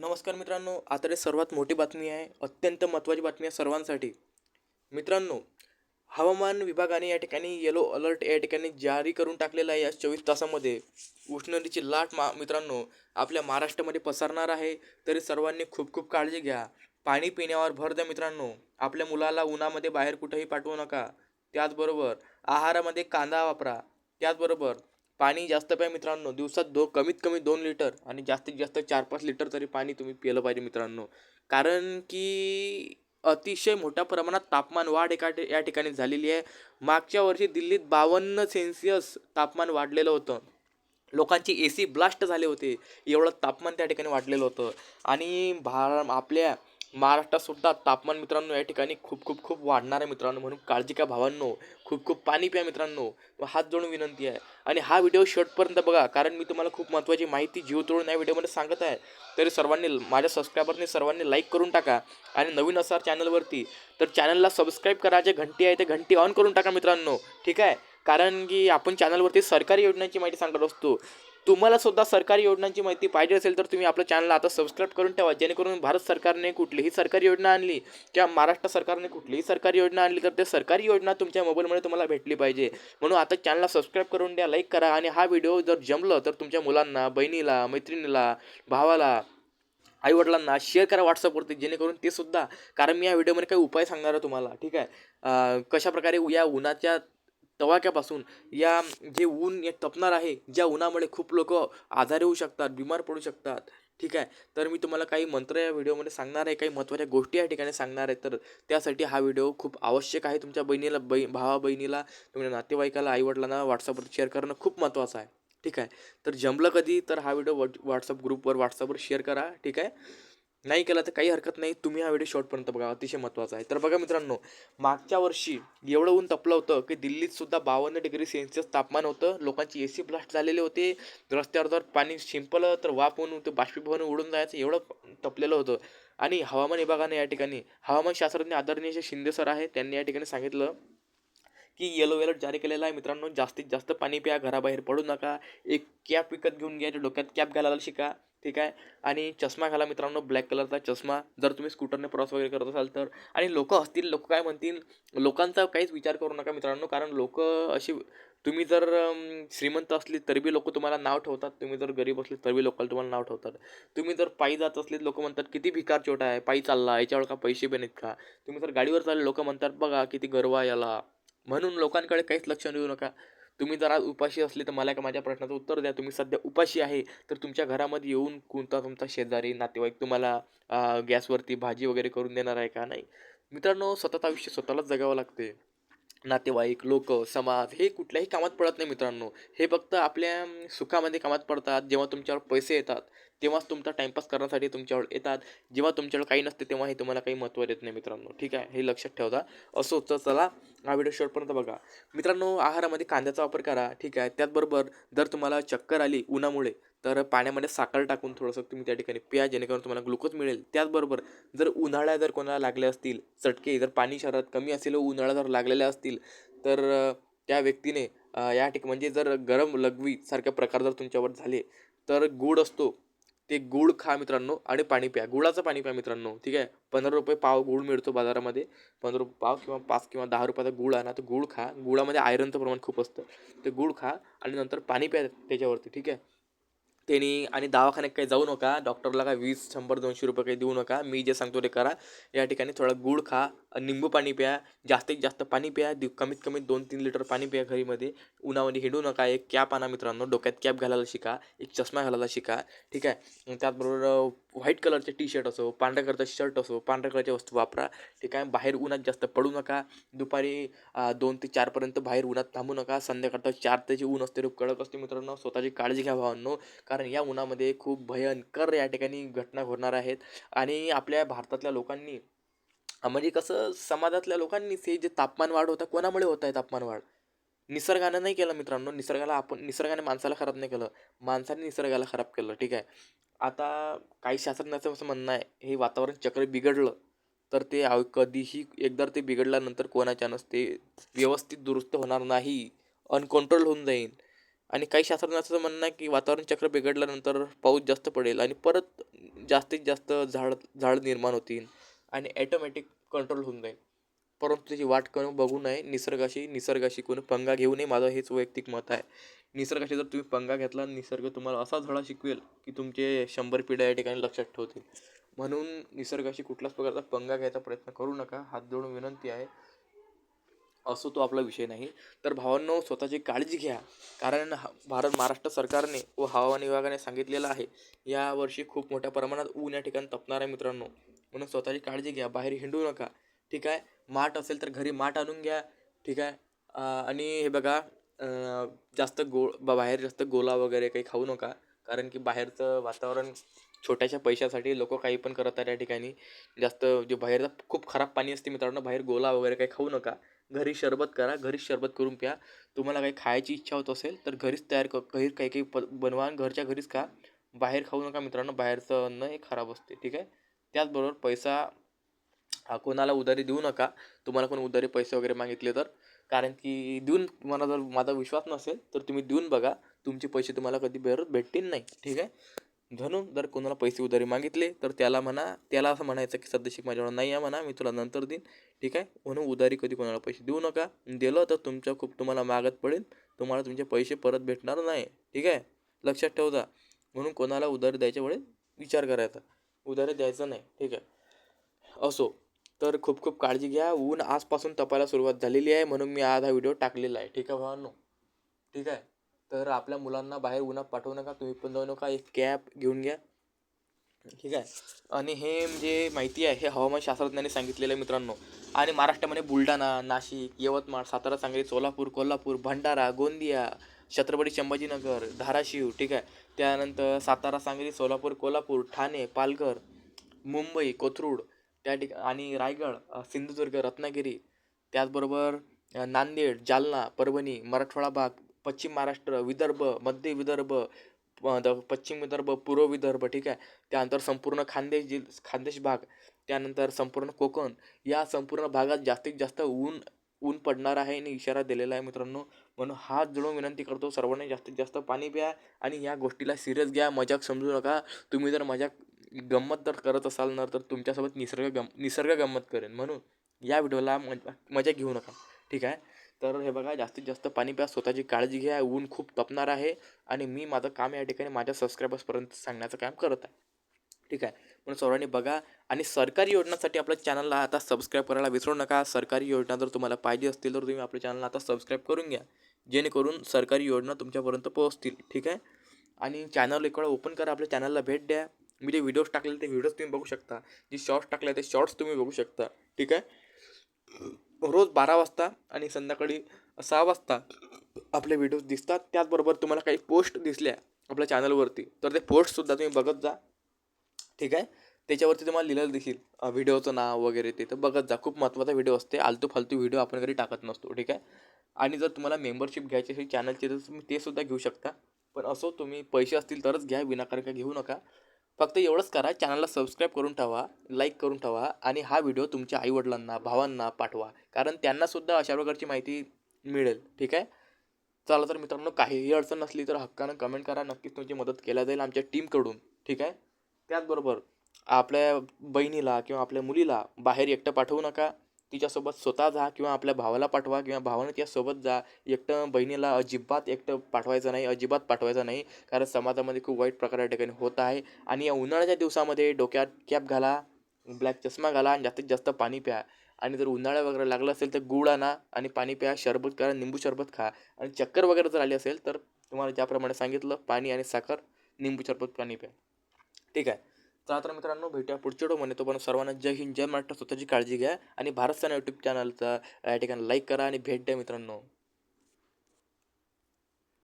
नमस्कार मित्रांनो आता सर्वात मोठी बातमी आहे अत्यंत महत्त्वाची बातमी आहे सर्वांसाठी. मित्रांनो हवामान विभागाने या ठिकाणी येलो अलर्ट या ठिकाणी जारी करून टाकलेला आहे या चोवीस तासामध्ये. उष्णतेची लाट मा मित्रांनो आपल्या महाराष्ट्रामध्ये पसरणार आहे तरी सर्वांनी खूप खूप काळजी घ्या. पाणी पिण्यावर भर द्या मित्रांनो आपल्या मुलाला उन्हामध्ये बाहेर कुठेही पाठवू नका. त्याचबरोबर आहारामध्ये कांदा वापरा. त्याचबरोबर पाणी जास्त प्या मित्रांनो. दिवसात दो कमीत कमी दोन लिटर आणि जास्तीत जास्त चार पाच लिटर तरी पाणी तुम्ही पिलं पाहिजे मित्रांनो. कारण की अतिशय मोठ्या प्रमाणात तापमान वाढ एका या ठिकाणी झालेली आहे. मागच्या वर्षी दिल्लीत बावन्न सेल्सिअस तापमान वाढलेलं होतं. लोकांची ए सी ब्लास्ट झाले होते. एवढं तापमान त्या ठिकाणी वाढलेलं होतं. आणि भार आपल्या महाराष्ट्रात सुद्धा तापमान मित्रांनो या ठिकाणी खूप खूप खूप वाढणार आहे मित्रांनो. म्हणून काळजी का भावांनो. खूप खूप पाणी प्या मित्रांनो. हात जोडून विनंती आहे. आणि हा व्हिडिओ शेवटपर्यंत बघा कारण मी तुम्हाला खूप महत्त्वाची माहिती जीव तोडून या व्हिडिओमध्ये सांगत आहे. तरी सर्वांनी माझ्या सबस्क्रायबरने सर्वांनी लाईक करून टाका. आणि नवीन असाल चॅनलवरती तर चॅनलला सबस्क्राईब करा. जे घंटी आहे ते घंटी ऑन करून टाका मित्रांनो. ठीक आहे? कारण की आपण चॅनलवरती सरकारी योजनांची माहिती सांगत असतो. तुम्हाला सुद्धा सरकारी योजनांची माहिती पाहिजे असेल तर तुम्ही आपल्या चॅनलला आता सबस्क्राईब करून ठेवा. जेणेकरून भारत सरकारने कुठलीही सरकारी योजना आणली किंवा महाराष्ट्र सरकारने कुठलीही सरकारी योजना आणली तर ते सरकारी योजना तुमच्या मोबाईलमध्ये तुम्हाला भेटली पाहिजे. म्हणून आता चॅनलला सबस्क्राईब करून द्या लाईक करा आणि हा व्हिडिओ जर जमलं तर तुमच्या मुलांना बहिणीला मैत्रिणीला भावाला आईवडिलांना शेअर करा व्हॉट्सअपवरती जेणेकरून ते सुद्धा कारण मी या व्हिडिओमध्ये काही उपाय सांगणार आहे तुम्हाला. ठीक आहे? कशाप्रकारे या उन्हाच्या तवाक्यापासून. या जे ऊन या तपणार आहे ज्या उन्हामुळे खूप लोक आजारी होऊ शकतात बिमार पडू शकतात ठीक आहे? तर मी तुम्हाला काही मंत्र या व्हिडिओमध्ये सांगणार आहे काही महत्त्वाच्या गोष्टी या ठिकाणी सांगणार आहे. तर त्यासाठी हा व्हिडिओ खूप आवश्यक आहे. तुमच्या बहिणीला बै भावा बहिणीला तुमच्या नातेवाईकाला आईवडिलांना व्हॉट्सअपवर शेअर करणं खूप महत्त्वाचं आहे ठीक आहे? तर जमलं कधी तर हा व्हिडिओ व्हॉट्सअप ग्रुपवर व्हॉट्सअपवर शेअर करा ठीक आहे? नाही केला तर काही हरकत नाही. तुम्ही हा व्हिडिओ शॉर्टपर्यंत बघा. अतिशय महत्त्वाचा आहे. तर बघा मित्रांनो मागच्या वर्षी एवढं ऊन तपलं होतं की दिल्लीत सुद्धा बावन्न डिग्री सेल्सिअस तापमान होतं. लोकांची ए सी ब्लास्ट झालेले होते. रस्त्यावर जर पाणी शिंपलं तर वाफ होऊन ते बाष्पीभवन उडून जायचं एवढं तपलेलं होतं. आणि हवामान विभागाने या ठिकाणी हवामान शास्त्रज्ञ आदरणीय शिंदे सर आहे त्यांनी या ठिकाणी सांगितलं की येलो अलर्ट जारी केलेला आहे. मित्रांनो जास्तीत जास्त पाणी प्या घराबाहेर पडू नका. एक कॅप विकत घेऊन घ्या डोक्यात कॅप घालायला शिका. ठीक आहे? आणि चष्मा घाला मित्रांनो ब्लॅक कलरचा चष्मा. जर तुम्ही स्कूटरने प्रवास वगैरे करत असाल तर. आणि लोक असतील लोक काय म्हणतील? लोकांचा काहीच विचार करू नका मित्रांनो कारण लोक अशी तुम्ही जर श्रीमंत असली तरी बी लोक तुम्हाला नाव ठेवतात. तुम्ही जर गरीब असले तरी बी लोकांना तुम्हाला नाव ठेवतात. तुम्ही जर पायी जात असले लोक म्हणतात किती भिकार छोटा आहे पायी चालला याच्यावर का पैसे पण का? तुम्ही जर गाडीवर चालले लोक म्हणतात बघा किती गर्व आहे याला. म्हणून लोकांकडे काहीच लक्ष देऊ नका. तुम्ही जर आज उपाशी असले तर मला का माझ्या प्रश्नाचं उत्तर द्या. तुम्ही सध्या उपाशी आहे तर तुमच्या घरामध्ये येऊन कोणता तुमचा शेजारी नातेवाईक तुम्हाला गॅसवरती भाजी वगैरे करून देणार आहे का? नाही. मित्रांनो स्वतःचं आयुष्य स्वतःलाच जगावं लागते. नातेवाईक लोक समाज हे कुठल्याही कामात पडत नाही मित्रांनो. हे फक्त आपल्या सुखामध्ये कामात पडतात. जेव्हा तुमच्यावर पैसे येतात तेव्हाच तुमचा टाईमपास करण्यासाठी तुमच्यावर येतात. जेव्हा तुमच्यावर काही नसते तेव्हा हे तुम्हाला काही महत्त्व देत नाही मित्रांनो. ठीक आहे? हे लक्षात ठेवता. असं होतं चला हा व्हिडिओ शेवटपर्यंत बघा. मित्रांनो आहारामध्ये कांद्याचा वापर करा. ठीक आहे? त्याचबरोबर जर तुम्हाला चक्कर आली उन्हामुळे तर पाण्यामध्ये साखर टाकून थोडंसं तुम्ही त्या ठिकाणी प्या जेणेकरून तुम्हाला ग्लुकोज मिळेल. त्याचबरोबर जर उन्हाळ्या जर कोणाला लागले असतील चटके जर पाणी शरीरात कमी असेल व उन्हाळा जर लागलेल्या असतील तर त्या व्यक्तीने या ठिक म्हणजे जर गरम लघवी सारखे प्रकार जर तुमच्यावर झाले तर गूळ असतो. ते गूळ खा मित्रांनो आणि पाणी प्या. गुळाचं पाणी प्या मित्रांनो. ठीक आहे? पंधरा रुपये पाव गूळ मिळतो बाजारामध्ये. पंधरा रुपये पाव किंवा पाच किंवा दहा रुपयाचा गूळ आणा तर गूळ खा. गुळामध्ये आयरनचं प्रमाण खूप असतं. ते गूळ खा आणि नंतर पाणी प्या त्याच्यावरती. ठीक आहे? त्यांनी आणि दवाखान्यात काही जाऊ नका. डॉक्टरला काय वीस शंभर दोनशे रुपये काही देऊ नका. मी जे सांगतो ते करा. या ठिकाणी थोडा गूळ खा. निंबू पाणी प्या जास्तीत जास्त पाणी प्या दि कमीत कमी दोन तीन लिटर पाणी प्या घरीमध्ये. उन्हामध्ये हिंडू नका एक कॅप आणा मित्रांनो. डोक्यात कॅप घालायला शिका एक चष्मा घालायला शिका ठीक आहे? त्याचबरोबर व्हाईट कलरचे टी शर्ट असो पांढऱ्या कलरचा शर्ट असो पांढऱ्या कलरच्या वस्तू वापरा ठीक आहे? बाहेर उन्हात जास्त पडू नका. दुपारी दोन ते चारपर्यंत बाहेर उन्हात थांबू नका. संध्याकाळचं चार ते जे ऊन असते रूप कडक असते मित्रांनो. स्वतःची काळजी घ्या भावांनो कारण या उन्हामध्ये खूप भयंकर या ठिकाणी घटना घडणार आहेत. आणि आपल्या भारतातल्या लोकांनी म्हणजे कसं समाजातल्या लोकांनीच हे जे तापमान वाढ होतं कोणामुळे होत आहे तापमान वाढ? निसर्गानं नाही केलं मित्रांनो. निसर्गाला आपण निसर्गाने माणसाला खराब नाही केलं. माणसाने निसर्गाला खराब केलं ठीक आहे? आता काही शास्त्रज्ञाचं असं म्हणणं आहे हे वातावरण चक्र बिघडलं तर ते कधीही एकदा ते बिघडल्यानंतर कोणाच्यानंच ते व्यवस्थित दुरुस्त होणार नाही अनकंट्रोल होऊन जाईल. आणि काही शास्त्रज्ञाचं म्हणणं आहे की वातावरण चक्र बिघडल्यानंतर पाऊस जास्त पडेल आणि परत जास्तीत जास्त झाड झाड निर्माण होतील. आणि ॲटोमॅटिक कंट्रोल होऊन जाईल. परंतु त्याची वाट करून बघू नये. निसर्गाशी निसर्गाशी कोणी पंगा घेऊ नये. माझं हेच वैयक्तिक मत आहे. निसर्गाशी जर तुम्ही पंगा घेतला निसर्ग तुम्हाला असा धडा शिकवेल की तुमचे शंभर पिढ्या या ठिकाणी लक्षात ठेवतील. म्हणून निसर्गाशी कुठल्याच प्रकारचा पंगा घ्यायचा प्रयत्न करू नका. हात जोडून विनंती आहे. असो तो आपला विषय नाही. तर भावांनो स्वतःची काळजी घ्या. कारण हा- भारत महाराष्ट्र सरकारने व हवामान विभागाने सांगितलेलं आहे. यावर्षी खूप मोठ्या प्रमाणात ऊन या ठिकाणी तपणार आहे मित्रांनो. म्हणून स्वतःची काळजी घ्या बाहेर हिंडू नका. ठीक आहे? माठ असेल तर घरी माठ आणून घ्या. ठीक आहे? आणि हे बघा जास्त गो बा- बाहेर जास्त गोला वगैरे काही खाऊ नका. कारण की बाहेरचं वातावरण छोट्याशा पैशासाठी लोक काही पण करत आहेत या ठिकाणी. जास्त जे बाहेरचं खूप खराब पाणी असते मित्रांनो बाहेर गोला वगैरे काही खाऊ नका. घरी शरबत करा घरीच शरबत करून प्या. तुम्हाला काही खायची इच्छा होत असेल तर घरीच तयार क घरी काही काही प बनवा घरच्या घरीच खा. बाहेर खाऊ नका मित्रांनो बाहेरचं अन्न हे खराब असते. ठीक आहे? त्याचबरोबर पैसा हा कोणाला उधारी देऊ नका. तुम्हाला कोण उधारी पैसे वगैरे मागितले तर. कारण की देऊन तुम्हाला जर माझा विश्वास नसेल तर तुम्ही देऊन बघा. तुमचे पैसे तुम्हाला कधी परत भेटतील नाही. ठीक आहे? म्हणून जर कोणाला पैसे उधारी मागितले तर त्याला म्हणा त्याला असं म्हणायचं की सध्या माझ्यावर नाही आहे म्हणा मी तुला नंतर देईन. ठीक आहे? म्हणून उधारी कधी कोणाला पैसे देऊ नका. दिलं तर तुमच्या खूप तुम्हाला मागत पडेल. तुम्हाला तुमचे पैसे परत भेटणार नाही. ठीक आहे? लक्षात ठेवता. म्हणून कोणाला उधारी द्यायच्या वेळेस विचार करायचा. उधारी द्यायचं नाही. ठीक आहे? असो. तर खूप खूप काळजी घ्या. ऊन आजपासून तपायला सुरुवात झालेली आहे. म्हणून मी आज हा व्हिडिओ टाकलेला आहे. ठीक आहे भावांनो? ठीक आहे? तर आपल्या मुलांना बाहेर उन्हात पाठवू नका. तुम्ही पण जाऊ नका. एक कॅप घेऊन घ्या. ठीक आहे? आणि हे म्हणजे माहिती आहे हे हवामान शास्त्रज्ञांनी सांगितलेलं आहे मित्रांनो. आणि महाराष्ट्रामध्ये बुलढाणा नाशिक यवतमाळ सातारा सांगली सोलापूर कोल्हापूर भंडारा गोंदिया छत्रपती संभाजीनगर धाराशिव. ठीक आहे? त्यानंतर सातारा सांगली सोलापूर कोल्हापूर ठाणे पालघर मुंबई कोथरूड त्या ठिक आणि रायगड सिंधुदुर्ग रत्नागिरी त्याचबरोबर नांदेड जालना परभणी मराठवाडा भाग पश्चिम महाराष्ट्र विदर्भ मध्य विदर्भ द- पश्चिम विदर्भ पूर्व विदर्भ ठीक आहे. त्यानंतर संपूर्ण खानदेश जिल खानदेश भाग त्यानंतर संपूर्ण कोकण या संपूर्ण भागात जास्तीत जास्त ऊन ऊन पडणार आहे आणि इशारा दिलेला आहे मित्रांनो. म्हणून हात जोडून विनंती करतो सर्वांनी जास्तीत जास्त पाणी प्या आणि या गोष्टीला सिरियस घ्या. मजाक समजू नका. तुम्ही जर मजाक गंमत जर करत असाल ना तर तुमच्यासोबत निसर्ग गम निसर्ग गंमत करेन. म्हणून या व्हिडिओला मजा मजा घेऊ नका. ठीक आहे? तर हे बघा जास्तीत जास्त पाणी प्या स्वतःची काळजी घ्या. ऊन खूप तपणार आहे आणि मी माझं काम या ठिकाणी माझ्या सबस्क्रायबर्सपर्यंत सांगण्याचं काम करत आहे. ठीक आहे? पण सर्वांनी बघा. आणि सरकारी योजनांसाठी आपल्या चॅनलला आता सबस्क्राईब करायला विसरू नका. सरकारी योजना जर तुम्हाला पाहिजे असतील तर तुम्ही आपल्या चॅनलला आता सबस्क्राईब करून घ्या. जेणेकरून सरकारी योजना तुमच्यापर्यंत पोहोचतील. ठीक आहे? आणि चॅनल एक वेळा ओपन करा. आपल्या चॅनलला भेट द्या. मी जे व्हिडिओज टाकले ते व्हिडिओज तुम्ही बघू शकता. जे शॉर्ट्स टाकले ते शॉर्ट्स तुम्ही बघू शकता. ठीक आहे? रोज बारा वाजता आणि संध्याकाळी सहा वाजता आपले व्हिडिओज दिसतात. त्याचबरोबर तुम्हाला काही पोस्ट दिसल्या आपल्या चॅनलवरती तर ते पोस्टसुद्धा तुम्ही बघत जा. ठीक आहे? त्याच्यावरती तुम्हाला लिहिलेलं दिसेल व्हिडिओचं नाव वगैरे ते. तर बघत जा खूप महत्त्वाचा व्हिडिओ असते. आलतू फालतू व्हिडिओ आपण घरी टाकत नसतो ठीक आहे? आणि जर तुम्हाला मेंबरशिप घ्यायची असेल चॅनलची तर तुम्ही ते सुद्धा घेऊ शकता. पण असो तुम्ही पैसे असतील तरच घ्या विनाकारण काय घेऊ नका. फक्त एवढंच करा चॅनलला सबस्क्राईब करून ठेवा लाईक करून ठेवा आणि हा व्हिडिओ तुमच्या आईवडिलांना भावांना पाठवा. कारण त्यांनासुद्धा अशा प्रकारची माहिती मिळेल ठीक आहे? चला तर मित्रांनो काहीही अडचण नसली तर हक्कानं कमेंट करा. नक्कीच तुमची मदत केल्या जाईल आमच्या टीमकडून ठीक आहे? त्याचबरोबर आपल्या बहिणीला किंवा आपल्या मुलीला बाहेर एकटं पाठवू नका. तिच्यासोबत स्वतः जा किंवा आपल्या भावाला पाठवा किंवा भावाने तिच्यासोबत जा. एकटं बहिणीला अजिबात एकटं पाठवायचं नाही अजिबात पाठवायचं नाही. कारण समाजामध्ये खूप वाईट प्रकार या ठिकाणी होत आहे. आणि या उन्हाळ्याच्या दिवसामध्ये डोक्यात कॅप घाला ब्लॅक चष्मा घाला आणि जास्तीत जास्त पाणी प्या. आणि जर उन्हाळा वगैरे लागला असेल तर गुळ आणा आणि पाणी प्या शरबत करा निंबू शरबत खा. आणि चक्कर वगैरे जर आली असेल तर तुम्हाला ज्याप्रमाणे सांगितलं पाणी आणि साखर निंबू शरबत पाणी प्या. ठीक आहे. चला तर मित्रांनो भेटूया पुढच्या व्हिडिओमध्ये. तोपर्यंत सर्वांना जय हिंद जय महाराष्ट्र स्वतःची काळजी घ्या आणि भारत सेना यूट्यूब चॅनलचा या ठिकाणी लाईक करा आणि भेट द्या मित्रांनो.